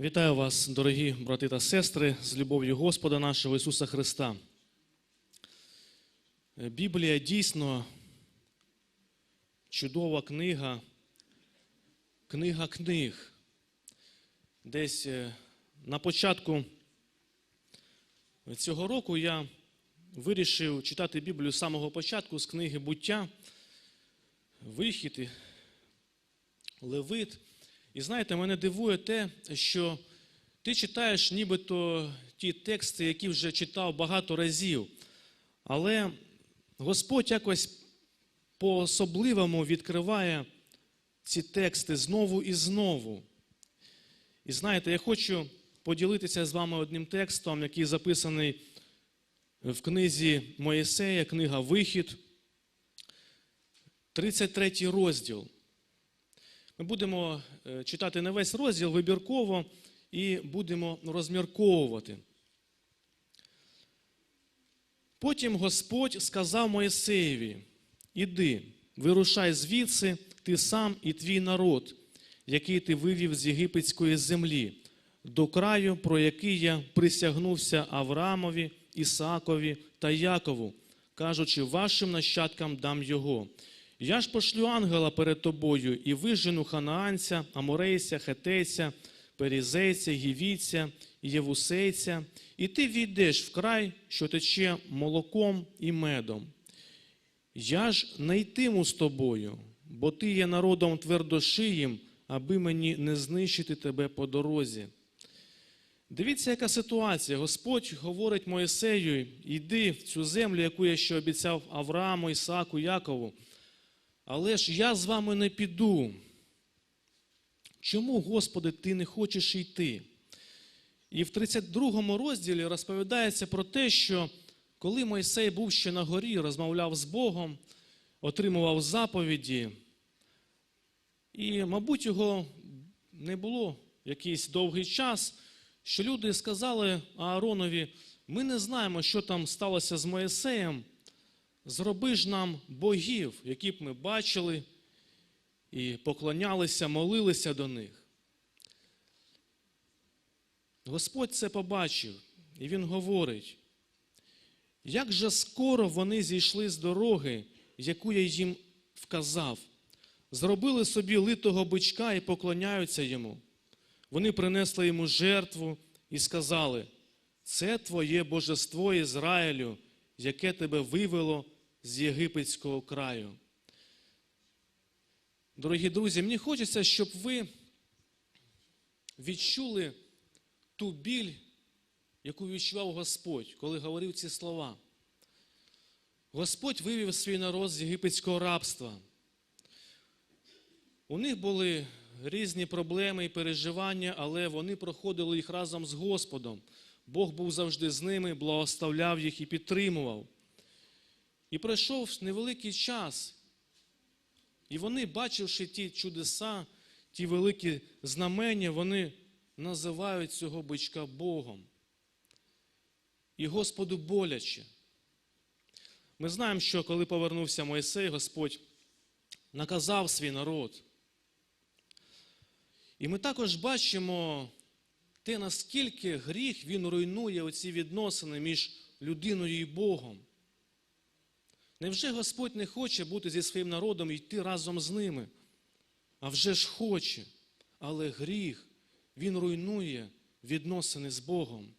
Вітаю вас, дорогі брати та сестри, з любов'ю Господа нашого Ісуса Христа. Біблія дійсно чудова книга, книга книг. Десь е, на початку цього року я вирішив читати Біблію з самого початку з книги буття, вихід, Левит. І знаєте, мене дивує те, що ти читаєш нібито ті тексти, які вже читав багато разів, але Господь якось по-особливому відкриває ці тексти знову і знову. І знаєте, я хочу поділитися з вами одним текстом, який записаний в книзі Моїсея, книга Вихід, 33 розділ. Ми будемо е, читати не весь розділ вибірково і будемо розмірковувати. Потім Господь сказав Моїсеєві: Іди, вирушай звідси, ти сам і твій народ, який ти вивів з єгипетської землі, до краю, про який я присягнувся Авраамові, Ісаакові та Якову, кажучи, вашим нащадкам дам його. Я ж пошлю ангела перед тобою і вижену ханаанця, аморейця, хетейця, перізейця, гівійця, євусейця, і ти війдеш в край, що тече молоком і медом. Я ж не йтиму з тобою, бо ти є народом твердошиїм, аби мені не знищити тебе по дорозі. Дивіться, яка ситуація. Господь говорить Моїсею, йди в цю землю, яку я ще обіцяв Аврааму, Ісааку, Якову. Але ж я з вами не піду. Чому, Господи, ти не хочеш йти? І в 32 розділі розповідається про те, що коли Мойсей був ще на горі, розмовляв з Богом, отримував заповіді, і, мабуть, його не було якийсь довгий час, що люди сказали Ааронові, ми не знаємо, що там сталося з Моїсеєм, зроби ж нам богів, які б ми бачили і поклонялися, молилися до них. Господь це побачив, і Він говорить, як же скоро вони зійшли з дороги, яку я їм вказав, зробили собі литого бичка і поклоняються йому. Вони принесли йому жертву і сказали: це твоє божество Ізраїлю, яке тебе вивело з єгипетського краю. Дорогі друзі, мені хочеться, щоб ви відчули ту біль, яку відчував Господь, коли говорив ці слова. Господь вивів свій народ з єгипетського рабства. У них були різні проблеми і переживання, але вони проходили їх разом з Господом. Бог був завжди з ними, благословляв їх і підтримував. І пройшов невеликий час, і вони, бачивши ті чудеса, ті великі знамення, вони називають цього бичка Богом. І Господу боляче. Ми знаємо, що коли повернувся Мойсей, Господь наказав свій народ. І ми також бачимо те, наскільки гріх він руйнує оці відносини між людиною і Богом. Невже Господь не хоче бути зі своїм народом і йти разом з ними? А вже ж хоче. Але гріх, він руйнує відносини з Богом.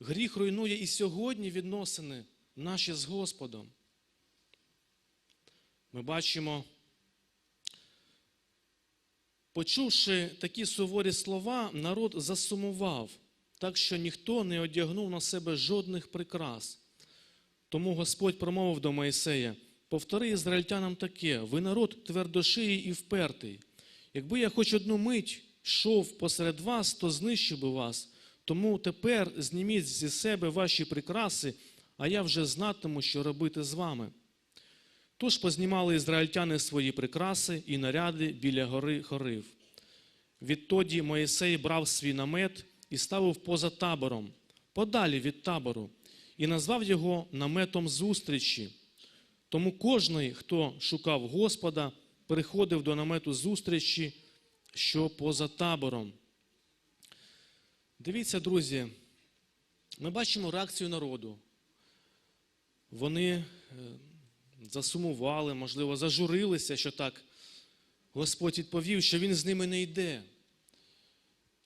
Гріх руйнує і сьогодні відносини наші з Господом. Ми бачимо, почувши такі суворі слова, народ засумував, так що ніхто не одягнув на себе жодних прикрас. Тому Господь промовив до Моїсея: повтори ізраїльтянам таке: ви народ твердошиїй і впертий. Якби я хоч одну мить йшов посеред вас, то знищив би вас. Тому тепер зніміть зі себе ваші прикраси, а я вже знатиму, що робити з вами. Тож познімали ізраїльтяни свої прикраси і наряди біля гори Хорив. Відтоді Моїсей брав свій намет і ставив поза табором, подалі від табору і назвав його наметом зустрічі. Тому кожний, хто шукав Господа, приходив до намету зустрічі, що поза табором. Дивіться, друзі, ми бачимо реакцію народу. Вони е, засумували, можливо, зажурилися, що так Господь відповів, що він з ними не йде.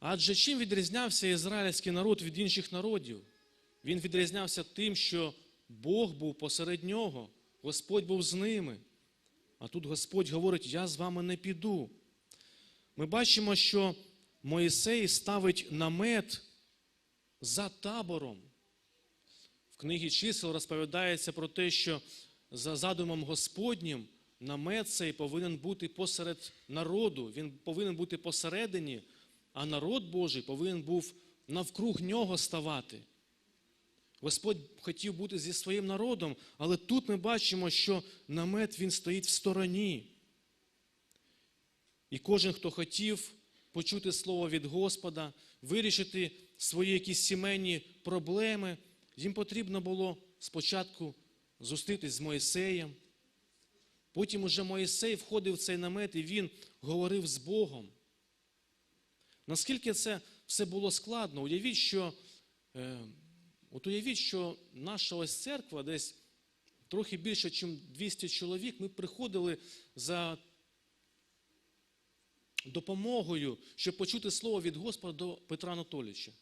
Адже чим відрізнявся ізраїльський народ від інших народів? Він відрізнявся тим, що Бог був посеред нього, Господь був з ними. А тут Господь говорить: Я з вами не піду. Ми бачимо, що Моїсей ставить намет за табором. В книгі чисел розповідається про те, що за задумом Господнім намет цей повинен бути посеред народу, він повинен бути посередині, а народ Божий повинен був навкруг нього ставати. Господь хотів бути зі своїм народом, але тут ми бачимо, що намет він стоїть в стороні. І кожен, хто хотів почути слово від Господа, вирішити свої якісь сімейні проблеми, їм потрібно було спочатку зустрітись з Моїсеєм. Потім уже Моїсей входив в цей намет і він говорив з Богом. Наскільки це все було складно, уявіть, що, е, от уявіть, що наша ось церква десь трохи більше, ніж 200 чоловік, ми приходили за допомогою, щоб почути слово від Господа до Петра Анатолійовича.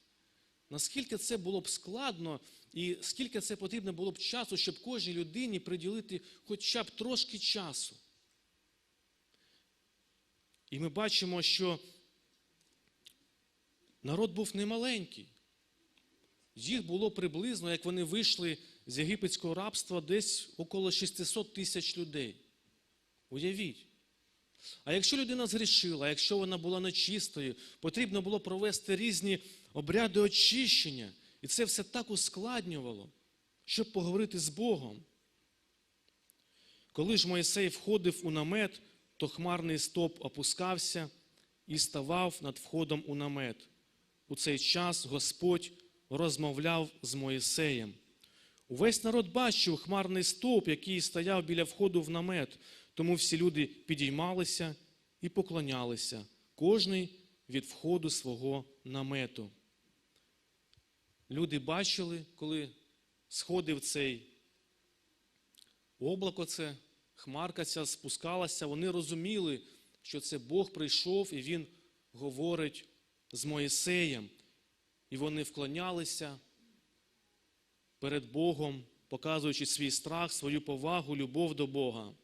Наскільки це було б складно і скільки це потрібно було б часу, щоб кожній людині приділити хоча б трошки часу. І ми бачимо, що народ був немаленький. Їх було приблизно, як вони вийшли з єгипетського рабства, десь около 600 тисяч людей. Уявіть. А якщо людина згрішила, якщо вона була нечистою, потрібно було провести різні обряди очищення. І це все так ускладнювало, щоб поговорити з Богом. Коли ж Моїсей входив у намет, то хмарний стоп опускався і ставав над входом у намет. У цей час Господь розмовляв з Моїсеєм. Увесь народ бачив хмарний стовп, який стояв біля входу в намет, тому всі люди підіймалися і поклонялися, кожний від входу свого намету. Люди бачили, коли сходив цей облако, це хмарка ця спускалася, вони розуміли, що це Бог прийшов і Він говорить з Моїсеєм. І вони вклонялися перед Богом, показуючи свій страх, свою повагу, любов до Бога.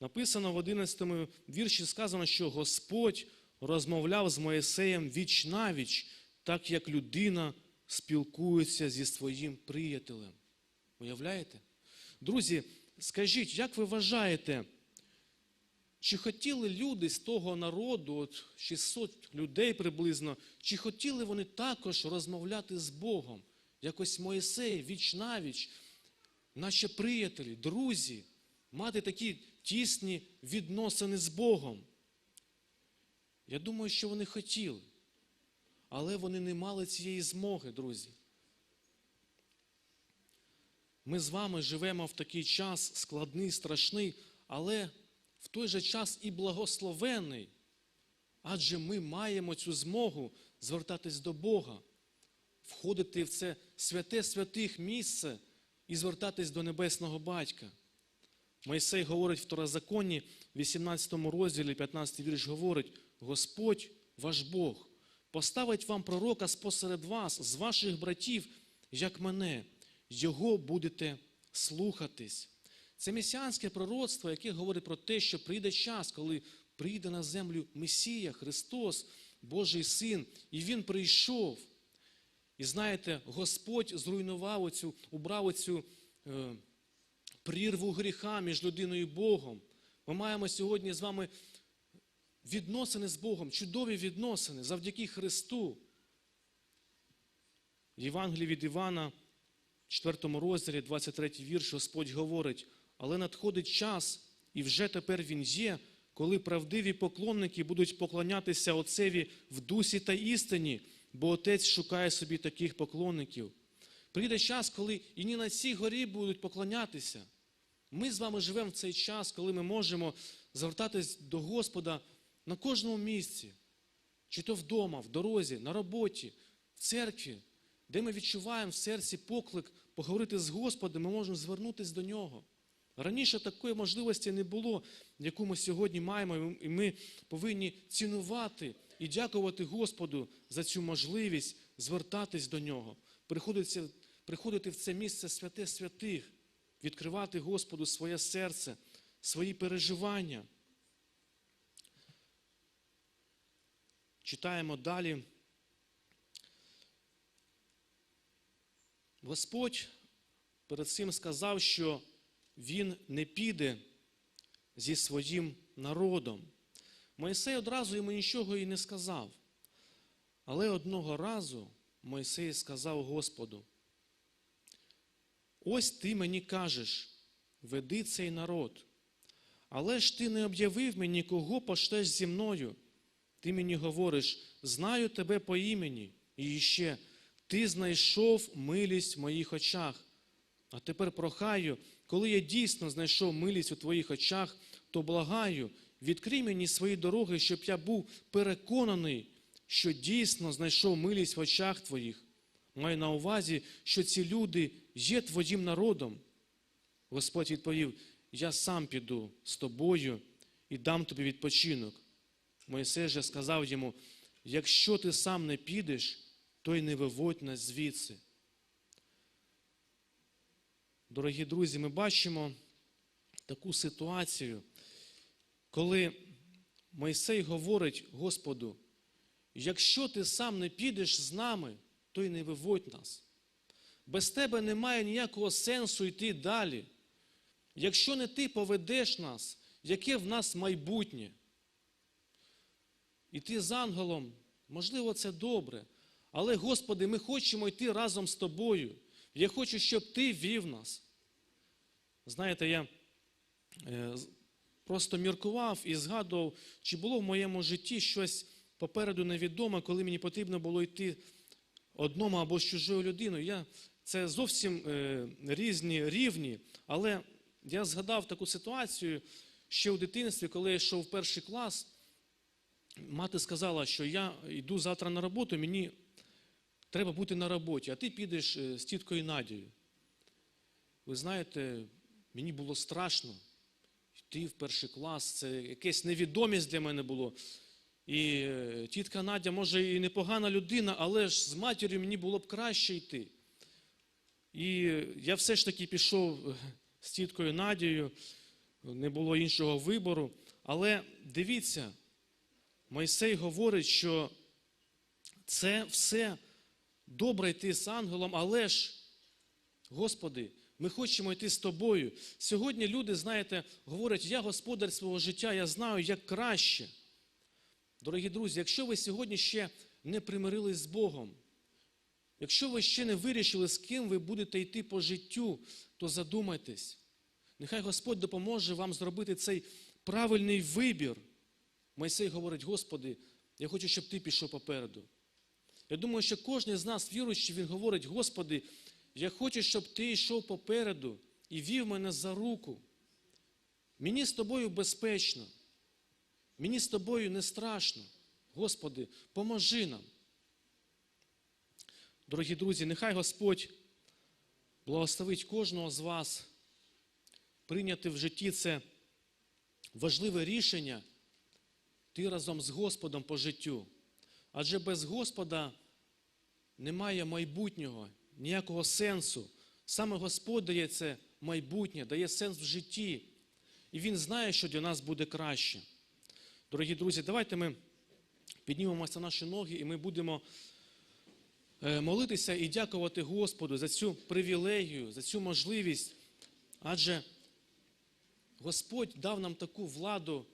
Написано в 11 вірші сказано, що Господь розмовляв з Моїсеєм віч навіч, так як людина спілкується зі своїм приятелем. Уявляєте? Друзі, скажіть, як ви вважаєте, чи хотіли люди з того народу, от 600 людей приблизно, чи хотіли вони також розмовляти з Богом? Якось Моїсей, віч навіч, наші приятелі, друзі, мати такі тісні відносини з Богом. Я думаю, що вони хотіли, але вони не мали цієї змоги, друзі. Ми з вами живемо в такий час складний, страшний, але в той же час і благословений, адже ми маємо цю змогу звертатись до Бога, входити в це святе святих місце і звертатись до Небесного Батька. Мойсей говорить в Второзаконні, 18 розділі, 15 вірш говорить: Господь ваш Бог поставить вам пророка спосеред вас, з ваших братів, як мене, його будете слухатись. Це месіанське пророцтво, яке говорить про те, що прийде час, коли прийде на землю Месія, Христос, Божий Син, і Він прийшов. І знаєте, Господь зруйнував оцю, убрав оцю е, прірву гріха між людиною і Богом. Ми маємо сьогодні з вами відносини з Богом, чудові відносини завдяки Христу. Євангелії від Івана, 4 розділі, 23 вірш, Господь говорить, але надходить час, і вже тепер він є, коли правдиві поклонники будуть поклонятися Отцеві в дусі та істині, бо Отець шукає собі таких поклонників. Прийде час, коли і не на цій горі будуть поклонятися. Ми з вами живемо в цей час, коли ми можемо звертатись до Господа на кожному місці, чи то вдома, в дорозі, на роботі, в церкві, де ми відчуваємо в серці поклик поговорити з Господом, ми можемо звернутися до Нього. Раніше такої можливості не було, яку ми сьогодні маємо, і ми повинні цінувати і дякувати Господу за цю можливість звертатись до Нього, приходити, в це місце святе святих, відкривати Господу своє серце, свої переживання. Читаємо далі. Господь перед цим сказав, що Він не піде зі своїм народом. Мойсей одразу йому нічого і не сказав. Але одного разу Мойсей сказав Господу: Ось ти мені кажеш, веди цей народ, але ж ти не об'явив мені, кого пошлеш зі мною. Ти мені говориш, знаю тебе по імені, і ще ти знайшов милість в моїх очах. А тепер прохаю, коли я дійсно знайшов милість у твоїх очах, то благаю, відкрий мені свої дороги, щоб я був переконаний, що дійсно знайшов милість в очах твоїх. Маю на увазі, що ці люди є твоїм народом. Господь відповів: Я сам піду з тобою і дам тобі відпочинок. Мойсей же сказав йому: якщо ти сам не підеш, то й не виводь нас звідси. Дорогі друзі, ми бачимо таку ситуацію, коли Мойсей говорить Господу, якщо ти сам не підеш з нами, то й не виводь нас. Без тебе немає ніякого сенсу йти далі. Якщо не ти поведеш нас, яке в нас майбутнє? Іти з ангелом, можливо, це добре. Але, Господи, ми хочемо йти разом з Тобою. Я хочу, щоб Ти вів нас. Знаєте, я е, просто міркував і згадував, чи було в моєму житті щось попереду невідоме, коли мені потрібно було йти одному або з чужою людиною. Я, Це зовсім е, різні рівні, але я згадав таку ситуацію ще у дитинстві, коли я йшов в перший клас. Мати сказала, що я йду завтра на роботу, мені треба бути на роботі, а ти підеш з тіткою Надією. Ви знаєте, мені було страшно йти в перший клас, це якась невідомість для мене було. І тітка Надя, може, і непогана людина, але ж з матір'ю мені було б краще йти. І я все ж таки пішов з тіткою Надією, не було іншого вибору. Але дивіться, Мойсей говорить, що це все добре йти з ангелом, але ж, Господи, ми хочемо йти з тобою. Сьогодні люди, знаєте, говорять, я господар свого життя, я знаю, як краще. Дорогі друзі, якщо ви сьогодні ще не примирились з Богом, якщо ви ще не вирішили, з ким ви будете йти по життю, то задумайтесь. Нехай Господь допоможе вам зробити цей правильний вибір. Мойсей говорить, Господи, я хочу, щоб ти пішов попереду. Я думаю, що кожен з нас, віруючий, він говорить, Господи, я хочу, щоб ти йшов попереду і вів мене за руку. Мені з тобою безпечно, мені з тобою не страшно. Господи, поможи нам. Дорогі друзі, нехай Господь благословить кожного з вас прийняти в житті це важливе рішення ти разом з Господом по життю. Адже без Господа немає майбутнього, ніякого сенсу. Саме Господь дає це майбутнє, дає сенс в житті. І Він знає, що для нас буде краще. Дорогі друзі, давайте ми піднімемося на наші ноги і ми будемо е, молитися і дякувати Господу за цю привілегію, за цю можливість. Адже Господь дав нам таку владу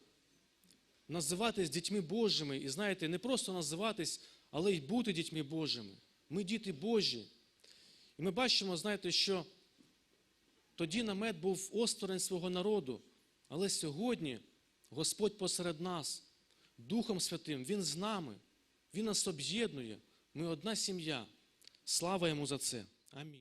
називатись дітьми Божими. І знаєте, не просто називатись, але й бути дітьми Божими. Ми діти Божі. І ми бачимо, знаєте, що тоді намет був осторонь свого народу, але сьогодні Господь посеред нас, Духом Святим, Він з нами, Він нас об'єднує. Ми одна сім'я. Слава йому за це. Амінь.